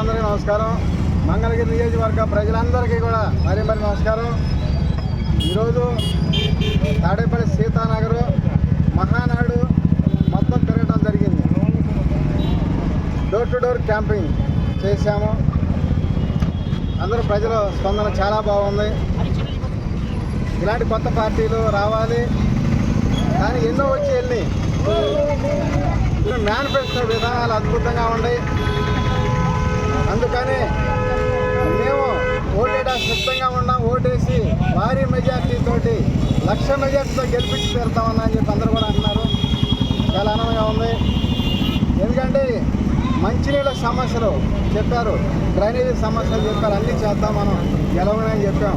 మిత్రులందరికీ నమస్కారం. మంగళగిరి నియోజకవర్గ ప్రజలందరికీ కూడా మరీ మరి నమస్కారం. ఈరోజు తాడేపల్లి సీతానగర్ మహానాడు మొత్తం తిరగడం జరిగింది. డోర్ టు డోర్ క్యాంపింగ్ చేశాము. అందరూ ప్రజల స్పందన చాలా బాగుంది. ఇలాంటి కొత్త పార్టీలు రావాలి. కానీ ఎన్నో వచ్చి వెళ్ళి మేనిఫెస్టో విధానాలు అద్భుతంగా ఉన్నాయి. అందుకని మేము ఓటేట సిద్ధంగా ఉన్నాం. ఓటేసి భారీ మెజార్టీ తోటి లక్ష మెజార్టీతో గెలిపించి తీరుతామన్నా అని చెప్పి అందరూ కూడా అంటున్నారు చాలా ఆనందంగా ఉంది. ఎందుకంటే మంచినీళ్ళ సమస్యలు చెప్పారు. డ్రైనేజీ సమస్యలు చెప్పారు. అన్నీ చేద్దాం మనం. గెలవనని చెప్పాం.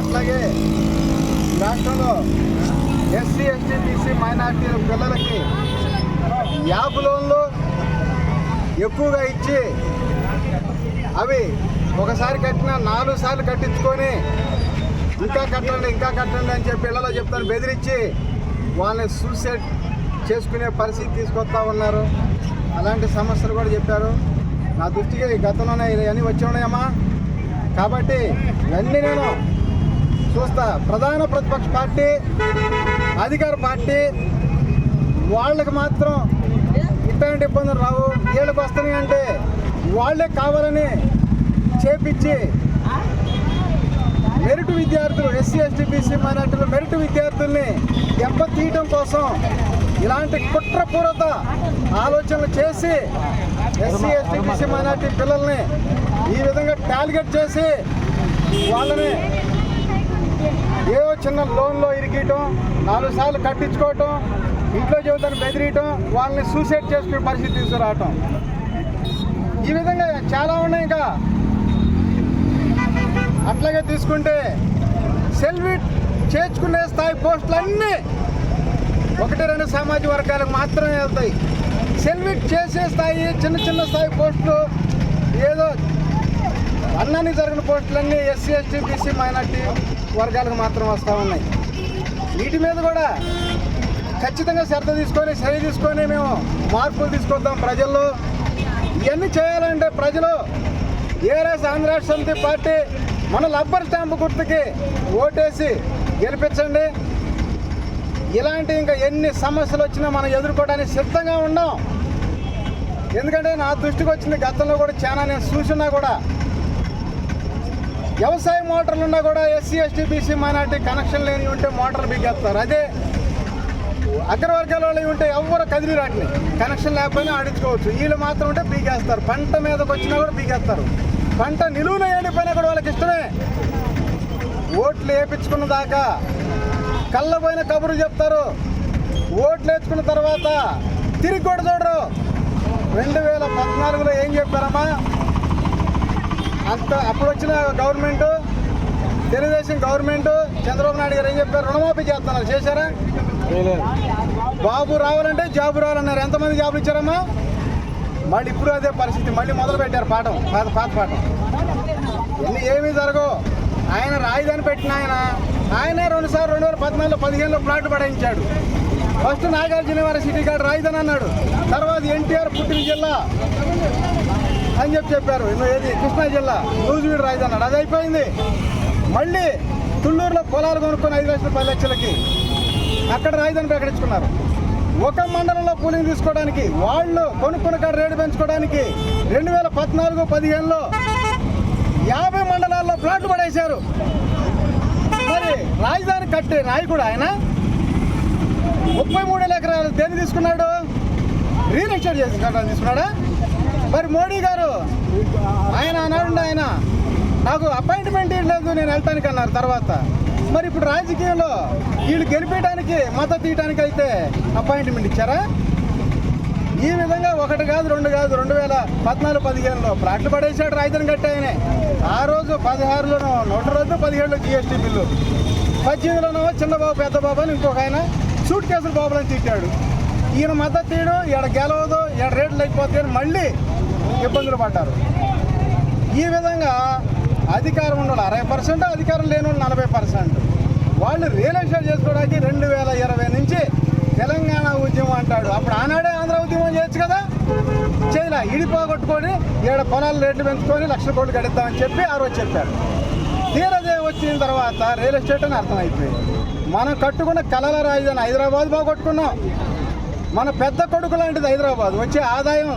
అట్లాగే రాష్ట్రంలో ఎస్సీ ఎస్టీ బీసీ మైనార్టీ పిల్లలకి యాప్ లోన్లు ఎక్కువగా ఇచ్చి అవి ఒకసారి కట్టిన నాలుగు సార్లు కట్టించుకొని ఇంకా కట్టండి ఇంకా కట్టండి అని చెప్పి పిల్లలు చెప్తాను బెదిరించి వాళ్ళని సూసైడ్ చేసుకునే పరిస్థితి తీసుకొస్తా ఉన్నారు. అలాంటి సమస్యలు కూడా చెప్పారు. నా దృష్టికి గతంలోనే ఇవన్నీ వచ్చి ఉన్నాయమ్మా. కాబట్టి ఇవన్నీ నేను చూస్తా. ప్రధాన ప్రతిపక్ష పార్టీ అధికార పార్టీ వాళ్ళకి మాత్రం ఇట్లాంటి ఇబ్బందులు రావు. వీళ్ళకి వస్తున్నాయి అంటే వాళ్ళే కావాలని చేపించి మెరిట్ విద్యార్థులు ఎస్సీ ఎస్టీ బీసీ మైనార్టీలు మెరిట్ విద్యార్థుల్ని దెబ్బతీయడం కోసం ఇలాంటి కుట్రపూరిత ఆలోచనలు చేసి ఎస్సీ ఎస్టీ బీసీ మైనార్టీ పిల్లల్ని ఈ విధంగా టార్గెట్ చేసి వాళ్ళని ఏదో చిన్న లోన్లో ఇరికియటం నాలుగు సార్లు కట్టించుకోవటం ఇంట్లో జీవితాన్ని బెదిరియటం వాళ్ళని సూసైడ్ చేసుకునే పరిస్థితి తీసుకురావటం. ఈ విధంగా చాలా ఉన్నాయి ఇంకా. అట్లాగే తీసుకుంటే సెల్విట్ చేర్చుకునే స్థాయి పోస్టులన్నీ ఒకటి రెండు సామాజిక వర్గాలకు మాత్రమే వెళ్తాయి. సెల్విట్ చేసే స్థాయి చిన్న చిన్న స్థాయి పోస్టులు ఏదో అన్నానికి జరిగిన పోస్టులన్నీ ఎస్సీ ఎస్టీ బీసీ మైనార్టీ వర్గాలకు మాత్రం వస్తూ ఉన్నాయి. వీటి మీద కూడా ఖచ్చితంగా శ్రద్ధ తీసుకొని సరి తీసుకొని మేము మార్పులు తీసుకొద్దాం ప్రజల్లో. ఇవన్నీ చేయాలంటే ప్రజలు ఏఆర్ఎస్ ఆంధ్ర సమితి పార్టీ మన లబ్బర్ స్టాంపు గుర్తుకి ఓటేసి గెలిపించండి. ఇలాంటి ఇంకా ఎన్ని సమస్యలు వచ్చినా మనం ఎదుర్కోవడానికి సిద్ధంగా ఉన్నాం. ఎందుకంటే నా దృష్టికి వచ్చింది గతంలో కూడా చాలా నేను చూసినా కూడా వ్యవసాయ మోటార్లు ఉన్నా కూడా SC ST BC minority connection లేని ఉంటే మోటార్లు బిగేస్తారు. అదే అగ్రవర్గాల వాళ్ళు ఉంటే ఎవరు కదిలి రాట్లే. కనెక్షన్ లేకపోయినా ఆడించుకోవచ్చు. వీళ్ళు మాత్రం ఉంటే పీకేస్తారు పంట మీదకి వచ్చినా కూడా పీకేస్తారు పంట నిలువున ఎండిపోయినా కూడా వాళ్ళకి ఇష్టమే. ఓట్లు వేయించుకున్న దాకా కళ్ళపోయిన కబురు చెప్తారు. ఓట్లు వేసుకున్న తర్వాత తిరిగి కూడా చూడరు. రెండు వేల పద్నాలుగులో ఏం చెప్పారమ్మా? అంత అప్పుడు వచ్చిన గవర్నమెంటు తెలుగుదేశం గవర్నమెంట్ చంద్రబాబు నాయుడు గారు ఏం చెప్పారు? రుణమాఫీ చేస్తున్నారు. చేశారా? బాబు రావాలంటే జాబు రావాలన్నారు. ఎంతమంది జాబులు ఇచ్చారమ్మా? మళ్ళీ ఇప్పుడు అదే పరిస్థితి. మళ్ళీ మొదలు పెట్టారు పాఠం. పాత పాత పాఠం. ఎన్ని ఏమీ జరగవు. ఆయన రాజధాని పెట్టిన ఆయన. ఆయన రెండుసార్లు రెండు వేల పద్నాలుగులో పదిహేనులో ప్లాట్ పడాయించాడు. ఫస్ట్ నాగార్జున యూనివర్సిటీ కాడ రాజధాని అన్నాడు. తర్వాత ఎన్టీఆర్ పుట్టిన జిల్లా అని చెప్పి చెప్పారు. ఏది? కృష్ణా జిల్లా. నూజివీడు రాజధాని అన్నాడు. అది అయిపోయింది. మళ్ళీ తుళ్ళూరులో పొలాలు కొనుక్కొని ఐదు లక్షల పది లక్షలకి అక్కడ రాజధాని ప్రకటించుకున్నారు. ఒక మండలంలో కూలింగ్ తీసుకోవడానికి వాళ్ళు కొనుక్కున్న కాడ రేటు పెంచుకోవడానికి రెండు వేల పద్నాలుగు పదిహేనులో యాభై మండలాల్లో ప్లాట్లు పడేశారు. మరి రాజధాని కట్టే నాయకుడు ఆయన ముప్పై మూడు వేల ఎకరాలు దేని తీసుకున్నాడు? రియల్ చేసి తీసుకున్నాడా? మరి మోడీ గారు ఆయన అన్నాడు ఆయన నాకు అపాయింట్మెంట్ లేదు నేను వెళ్తానికి అన్నారు తర్వాత. మరి ఇప్పుడు రాజకీయంలో వీళ్ళు గెలిపేయడానికి మద్దతు తీయడానికి అయితే అపాయింట్మెంట్ ఇచ్చారా? ఈ విధంగా ఒకటి కాదు రెండు కాదు రెండు వేల పద్నాలుగు పదిహేనులో ప్లాట్లు పడేసాడు రాజధాని కట్టాయనే ఆ రోజు పదహారులోనో నూట రోజు పదిహేడులో జిఎస్టీ బిల్లు. పద్దెనిమిదిలోనో చిన్నబాబు పెద్ద బాబు అని ఇంకొక ఆయన సూట్ కేసులు బాబులను తిట్టాడు. ఈయన మద్దతు తీయడం ఇక్కడ గెలవదు ఇక్కడ రేట్లు లేకపోతే మళ్ళీ ఇబ్బందులు పడ్డారు. ఈ విధంగా అధికారం ఉన్న అరవై పర్సెంట్ అధికారం లేని వాళ్ళు నలభై పర్సెంట్. వాళ్ళు రియల్ ఎస్టేట్ చేసుకోవడానికి రెండు వేల ఇరవై నుంచి తెలంగాణ ఉద్యమం అంటాడు. అప్పుడు ఆనాడే ఆంధ్ర ఉద్యమం చేయొచ్చు కదా? చేయలే. ఇడిపోగొట్టుకొని ఏడ పొలాలు రేట్లు పెంచుకొని లక్షల కోట్లు గడిద్దామని చెప్పి ఆ రోజు చెప్పారు. తీరదే వచ్చిన తర్వాత రియల్ ఎస్టేట్ అని అర్థమైపోయింది. మనం కట్టుకున్న కళల రాజధాని హైదరాబాద్ బాగొట్టుకున్నాం మన పెద్ద కొడుకు లాంటిది హైదరాబాద్. వచ్చే ఆదాయం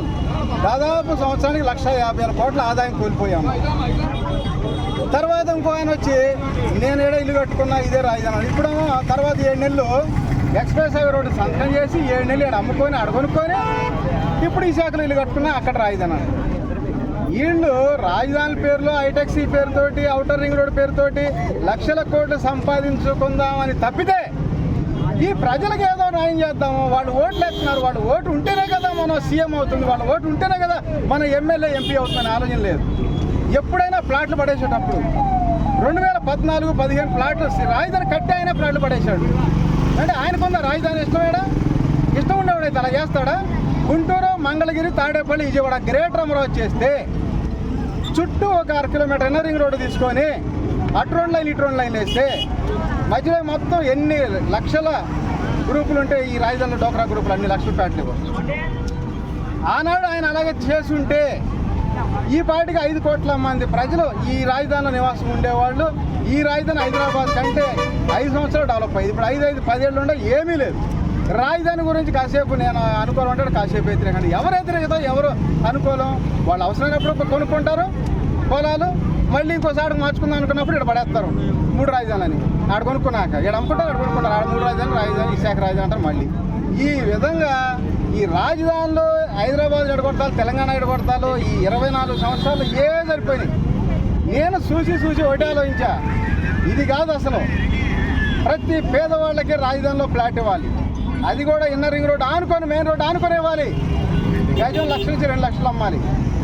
దాదాపు సంవత్సరానికి లక్ష యాభై వేల కోట్ల ఆదాయం కోల్పోయాము. తర్వాత ఇంకో ఆయన వచ్చి నేను ఏడ ఇల్లు కట్టుకున్నా ఇదే రాజధాని ఇప్పుడేమో తర్వాత ఏడు నెలలు ఎక్స్ప్రెస్ హైవే రోడ్డు సంతకం చేసి ఏడు నెలలు ఇక్కడ అమ్ముకొని అడగొనుకొని ఇప్పుడు ఈ శాఖలో ఇల్లు కట్టుకున్నా అక్కడ రాజధాని వీళ్ళు రాజధాని పేరులో ఐటెక్సీ పేరుతోటి ఔటర్ రింగ్ రోడ్ పేరుతోటి లక్షల కోట్లు సంపాదించుకుందామని తప్పితే ఈ ప్రజలకు ఏదో న్యాయం చేద్దాము వాళ్ళు ఓట్లు వేస్తున్నారు వాళ్ళు ఓటు ఉంటేనే కదా మనం సీఎం అవుతుంది వాళ్ళ ఓటు ఉంటేనే కదా మన ఎమ్మెల్యే ఎంపీ అవుతుందని ఆలోచన లేదు. ఎప్పుడైనా ప్లాట్లు పడేసేటప్పుడు రెండు వేల పద్నాలుగు పదిహేను ప్లాట్లు రాజధాని కట్టి ఆయన ప్లాట్లు పడేశాడు. అంటే ఆయనకున్న రాజధాని ఇష్టమేడా? ఇష్టం ఉండేవాడైతే అలా చేస్తాడా? గుంటూరు మంగళగిరి తాడేపల్లి విజయవాడ గ్రేటర్ అమరావతి చేస్తే చుట్టూ ఒక అర కిలోమీటర్ అయినా రింగ్ రోడ్డు తీసుకొని అటు రోడ్ లైన్ ఇటు రోడ్ లైన్ వేస్తే మధ్యలో మొత్తం ఎన్ని లక్షల గ్రూపులు ఉంటాయి ఈ రాజధానిలో డోక్రా గ్రూపులు అన్ని లక్షలు పెట్టలేవు ఆనాడు ఆయన అలాగే చేసుంటే ఈ పాటికి ఐదు కోట్ల మంది ప్రజలు ఈ రాజధానిలో నివాసం ఉండేవాళ్ళు ఈ రాజధాని హైదరాబాద్ కంటే ఐదు సంవత్సరాలు డెవలప్ అయ్యింది ఇప్పుడు ఐదు ఐదు పదేళ్ళు ఉండే ఏమీ లేదు. రాజధాని గురించి కాసేపు నేను అనుకూలం ఉంటాడు కాసేపు వ్యతిరేకండి ఎవరు వ్యతిరేకత ఎవరు అనుకూలం వాళ్ళు అవసరమైనప్పుడు కొనుక్కుంటారు పొలాలు మళ్ళీ ఇంకోసారి మార్చుకుందాం అనుకున్నప్పుడు ఇక్కడ పడేస్తారు. మూడు రాజధానులని. ఆడ కొనుక్కున్నాక. ఇక్కడ అమ్ముకుంటారు ఆడ కొనుక్కుంటారు. ఆడ మూడు రాజధానులు రాజధాని విశాఖ రాజధాని అంటారు మళ్ళీ. ఈ విధంగా ఈ రాజధానిలో హైదరాబాద్ ఎడగొడతాలు తెలంగాణ ఎడగొడతాలు ఈ ఇరవై నాలుగు సంవత్సరాలు ఏ సరిపోయినాయి? నేను చూసి చూసి ఒకటి ఆలోచించా. ఇది కాదు అసలు. ప్రతి పేదవాళ్ళకి రాజధానిలో ఫ్లాట్ ఇవ్వాలి. అది కూడా ఇన్నర్ రింగ్ రోడ్ ఆనుకొని మెయిన్ రోడ్ ఆనుకొని ఇవ్వాలి. గజం లక్ష నుంచి రెండు లక్షలు అమ్మాలి.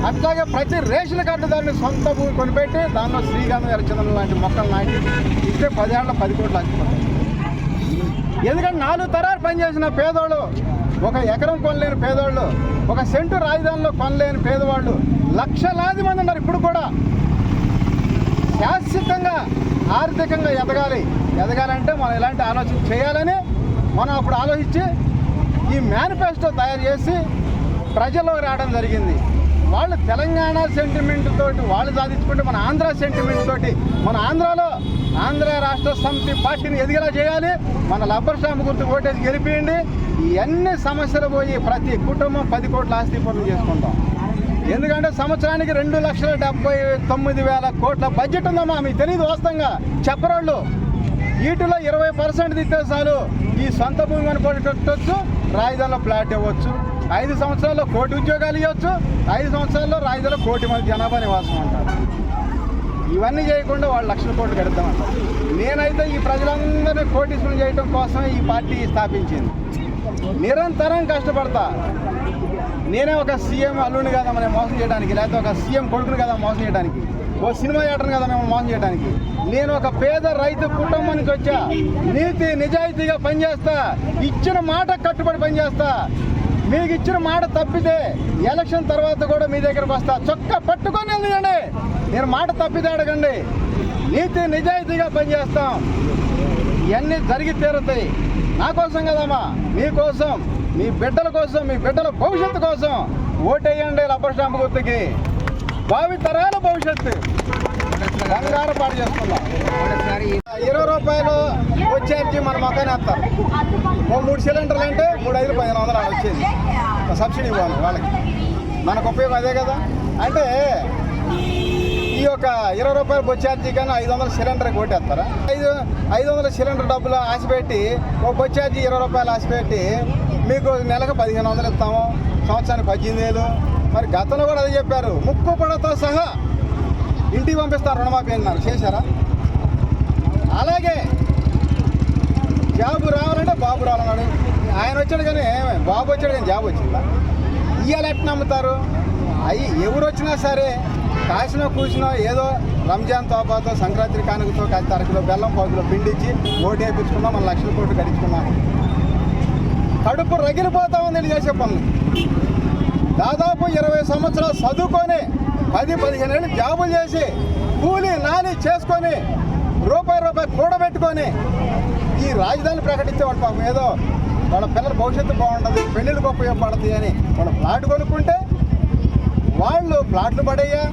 అట్లాగే ప్రతి రేషన్ కార్డు దాన్ని సొంత భూమి కొనిపెట్టి దానిలో శ్రీగంధం ఎరచందనం లాంటి మొక్కలు నాటి ఇస్తే పదేళ్ళ పది కోట్లు ఆగిపోతాయి ఎందుకంటే నాలుగు తరాలు పనిచేసిన పేదోళ్ళు ఒక ఎకరం కొనలేని పేదవాళ్ళు ఒక సెంటు రాజధానిలో కొనలేని పేదవాళ్ళు లక్షలాది మంది ఉన్నారు ఇప్పుడు కూడా. శాశ్వతంగా ఆర్థికంగా ఎదగాలి. ఎదగాలంటే మనం ఇలాంటి ఆలోచన చేయాలని మనం అప్పుడు ఆలోచించి ఈ మేనిఫెస్టో తయారు చేసి ప్రజల్లో రావడం జరిగింది. వాళ్ళు తెలంగాణ సెంటిమెంట్ తోటి వాళ్ళు సాధించుకుంటే మన ఆంధ్ర సెంటిమెంట్ తోటి మన ఆంధ్రాలో ఆంధ్ర రాష్ట్ర సమితి పార్టీని ఎదిగేలా చేయాలి. మన లబ్బర్ స్టాంప్ గుర్తు ఓటేసి గెలిపియండి. ఇవన్నీ సమస్యలు పోయి ప్రతి కుటుంబం పది కోట్ల ఆస్తి పనులు చేసుకుంటాం. ఎందుకంటే సంవత్సరానికి రెండు లక్షల డెబ్బై తొమ్మిది వేల కోట్ల బడ్జెట్ ఉందమ్మా మీకు తెలియదు వాస్తవంగా. చెప్పరోళ్ళు. వీటిలో ఇరవై పర్సెంట్ తిట్టే చాలు. ఈ సొంత భూమి కనుకొని పెట్టవచ్చు రాజధానిలో ఫ్లాట్ ఇవ్వచ్చు. ఐదు సంవత్సరాల్లో కోటి ఉద్యోగాలు ఇవ్వచ్చు. ఐదు సంవత్సరాల్లో రాజధానిలో కోటి మంది జనాభా నివాసం ఉంటారు ఇవన్నీ చేయకుండా వాళ్ళు లక్షల కోట్లు కడతామంటారు నేనైతే ఈ ప్రజలందరినీ కోటీశ్వరం చేయడం కోసం ఈ పార్టీ స్థాపించింది. నిరంతరం కష్టపడతా. నేనే ఒక సీఎం అల్లుని కదా మనం మోసం చేయడానికి లేకపోతే ఒక సీఎం కొడుకుని కదా మోసం చేయడానికి ఓ సినిమా యాక్టర్ని కదా మేము మోసం చేయడానికి. నేను ఒక పేద రైతు కుటుంబం నుంచి వచ్చా నీతి నిజాయితీగా పనిచేస్తా ఇచ్చిన మాట కట్టుబడి పనిచేస్తా మీకు ఇచ్చిన మాట తప్పితే ఎలక్షన్ తర్వాత కూడా మీ దగ్గరకు వస్తా. చొక్క పట్టుకొని వెళ్ళండి నేను మాట తప్పితే అడగండి. నీతి నిజాయితీగా పనిచేస్తాం. ఇవన్నీ జరిగి తీరుతాయి. నా కోసం కదమ్మా మీకోసం మీ బిడ్డల కోసం మీ బిడ్డల భవిష్యత్తు కోసం ఓటేయండి రబ్బర్ స్టాంప్ గుర్తుకి. భావి తరాల భవిష్యత్తు. బంగారు పాటు చేసుకుందాం. ఇరవై రూపాయలు వచ్చేసి మన మొక్కనే వేస్తారు ఓ మూడు సిలిండర్లు అంటే మూడు ఐదు పదిహేను వందలు వచ్చేది. సబ్సిడీ ఇవ్వాలి వాళ్ళకి. మనకు ఉపయోగం అదే కదా. అంటే ఈ యొక్క ఇరవై రూపాయల బొచ్చార్జీ కానీ ఐదు వందల సిలిండర్ కొట్టేస్తారా? ఐదు ఐదు వందల సిలిండర్ డబ్బులు ఆశపెట్టి ఒక బొచ్చార్జీ ఇరవై రూపాయలు ఆశపెట్టి మీకు నెలకు పదిహేను వందలు ఇస్తాము. సంవత్సరానికి పద్దెనిమిది వేలు. మరి గతంలో కూడా అదే చెప్పారు. ముక్కు పడతో సహా ఇంటికి పంపిస్తారు రుణమాఫీ అన్నారు. చేశారా? అలాగే జాబు రావాలంటే బాబు రావాలన్నాడు ఆయన వచ్చాడు కానీ బాబు వచ్చాడు కానీ జాబ్ వచ్చిందా? ఇవాళ ఎట్లా నమ్ముతారు? అవి ఎవరు వచ్చినా సరే కాసినో కూసినో ఏదో రంజాన్ తోపాతో సంక్రాంతి కానుకతో కలిసి అరకిలో బెల్లం పాకులో పిండిచ్చి ఓటు వేయించుకున్నాం మన లక్షల కోట్లు గడించుకున్నాం కడుపు రగిలిపోతా ఉంది చేసే పనులు. దాదాపు ఇరవై సంవత్సరాలు చదువుకొని పది పదిహేను ఏళ్ళు జాబులు చేసి కూలి నాని చేసుకొని రూపాయి రూపాయి కూడబెట్టుకొని ఈ రాజధాని ప్రకటించేవాడు పాపం ఏదో వాళ్ళ పిల్లల భవిష్యత్తు బాగుంటుంది పెళ్ళిళ్ళకి ఉపయోగపడుతుంది అని వాళ్ళు ఫ్లాట్ కొనుక్కుంటే వాళ్ళు ప్లాట్లు పడయ్యా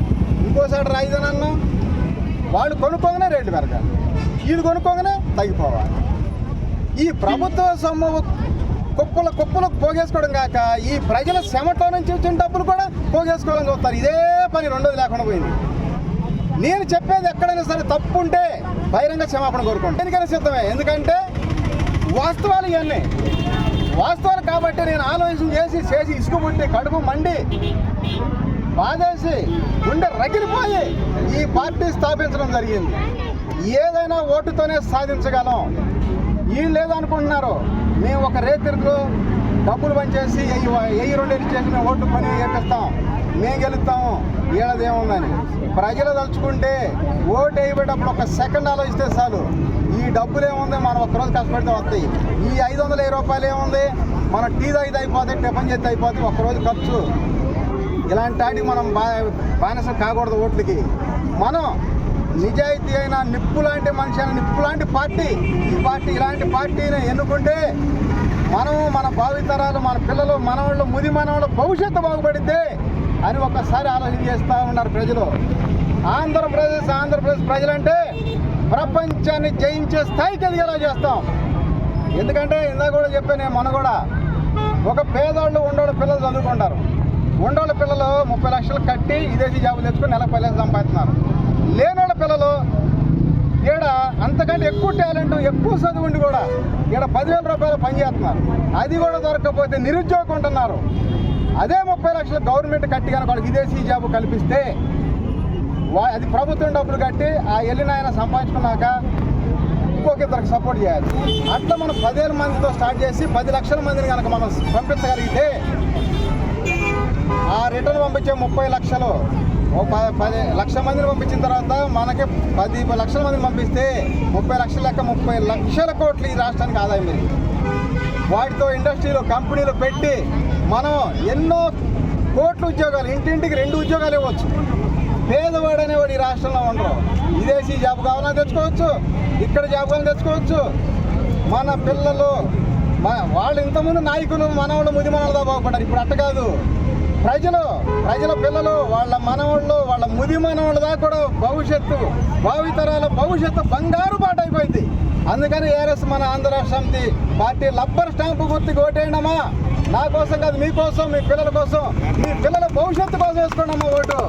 ఇంకోసారి రాయిదనన్నా వాళ్ళు కొనుక్కోగానే రేట్లు పెరగాలి. వీళ్ళు కొనుక్కోగానే తగ్గిపోవాలి. ఈ ప్రభుత్వ సొమ్ము కుప్పలు కుప్పలు పోగేసుకోవడం కాక ఈ ప్రజల శ్రమతో నుంచి వచ్చిన డబ్బులు కూడా పోగేసుకోవాలని చూస్తారు. ఇదే పని రెండోది లేకుండా పోయింది. నేను చెప్పేది ఎక్కడైనా సరే తప్పు ఉంటే బహిరంగ క్షమాపణ కోరుకోండి ఎందుకైనా సిద్ధమే. ఎందుకంటే వాస్తవాలు ఇవన్నీ. వాస్తవాలు కాబట్టి నేను ఆలోచన చేసి చేసి ఇసుక పుట్టి కడుపు మండి బాధేసి గుండె రగిలిపోయి ఈ పార్టీ స్థాపించడం జరిగింది. ఏదైనా ఓటుతోనే సాధించగలం. వీళ్ళు లేదనుకుంటున్నారు మేము ఒక రేతిరిలో డబ్బులు పనిచేసి ఎయ్యి ఎయ్యి రెండు చేసి మేము ఓట్లు పని చేపిస్తాం. మేము గెలుస్తాము. వీళ్ళదేముందని ప్రజలు తలుచుకుంటే ఓటు వేయబడేటప్పుడు ఒక సెకండ్ ఆలోచిస్తే చాలు. ఈ డబ్బులు ఏముంది మనం ఒక్కరోజు కష్టపడితే వస్తాయి. ఈ ఐదు వందల వెయ్యి రూపాయలు ఏముంది? మన టీ ఐదు అయిపోతే టిఫిన్ చేస్తే అయిపోతుంది ఒక్కరోజు ఖర్చు. ఇలాంటి వాటికి మనం బా బానిస కాకూడదు ఓట్లకి. మనం నిజాయితీ అయిన నిప్పు లాంటి మనిషి అయిన నిప్పు లాంటి పార్టీ. ఈ పార్టీ ఇలాంటి పార్టీని ఎన్నుకుంటే మనం మన భావితరాలు మన పిల్లలు మనవాళ్ళు ముది మనవాళ్ళు భవిష్యత్తు బాగుపడితే అని ఒక్కసారి ఆలోచన చేస్తూ ఉన్నారు ప్రజలు. ఆంధ్రప్రదేశ్ ఆంధ్రప్రదేశ్ ప్రజలంటే ప్రపంచాన్ని జయించే స్థాయికి ఎదిగేలా చేస్తాం. ఎందుకంటే ఇందాక కూడా చెప్పాను నేను మొన్న కూడా ఒక పేదోళ్ళు ఉండోళ్ళ పిల్లలు చదువుకుంటారు. ఉండోళ్ళ పిల్లలు ముప్పై లక్షలు కట్టి విదేశీ జాబులు తెచ్చుకొని నెలకు పది లక్షలు సంపాదిస్తున్నారు. లేనోళ్ళ పిల్లలు ఈడ అంతకంటే ఎక్కువ టాలెంట్ ఎక్కువ చదువు ఉండి కూడా ఈడ పదివేల రూపాయలు పని చేస్తున్నారు. అది కూడా దొరకకపోతే నిరుద్యోగం ఉంటున్నారు. అదే ముప్పై లక్షలు గవర్నమెంట్ కట్టి కనుక వాళ్ళకి విదేశీ జాబు కల్పిస్తే వా- అది ప్రభుత్వం డబ్బులు కట్టి ఆ వెళ్ళిన ఆయన సంపాదించుకున్నాక ఇంకొక ఇద్దరికి సపోర్ట్ చేయాలి. అట్లా మనం పదివేల మందితో స్టార్ట్ చేసి పది లక్షల మందిని కనుక మనం పంపించగలిగితే ఆ రిటర్న్ పంపించే ముప్పై లక్షలు ఓ పది లక్షల మందిని పంపించిన తర్వాత మనకి పది లక్షల మందిని పంపిస్తే ముప్పై లక్షల లెక్క ముప్పై లక్షల కోట్లు ఈ రాష్ట్రానికి ఆదాయం పెరిగింది. వాటితో ఇండస్ట్రీలు కంపెనీలు పెట్టి మనం ఎన్నో కోట్ల ఉద్యోగాలు ఇంటింటికి రెండు ఉద్యోగాలు ఇవ్వచ్చు. పేదవాడు అనేవాడు ఈ రాష్ట్రంలో ఉండరు విదేశీ జాబ్ కావాలని తెచ్చుకోవచ్చు ఇక్కడ జాబ్ కావాలని తెచ్చుకోవచ్చు. మన పిల్లలు వాళ్ళు ఇంతకుముందు నాయకులు మనవాళ్ళు ముది మనలతో బాగుపడ్డారు. ఇప్పుడు అట్ట కాదు. ప్రజలు ప్రజల పిల్లలు వాళ్ళ మనవాళ్ళు వాళ్ళ ముది మనవాళ్ళ దాకా కూడా భవిష్యత్తు భావితరాల భవిష్యత్తు బంగారు బాట అయిపోయింది. అందుకని ఏఆర్ఎస్ మన ఆంధ్ర రాష్ట్ర పార్టీ లబ్బర్ స్టాంపు గుర్తు ఓటేయండమ్మా నా కోసం కాదు మీకోసం మీ పిల్లల కోసం మీ పిల్లల భవిష్యత్తు కోసం వేసుకోండి అమ్మా ఓటు.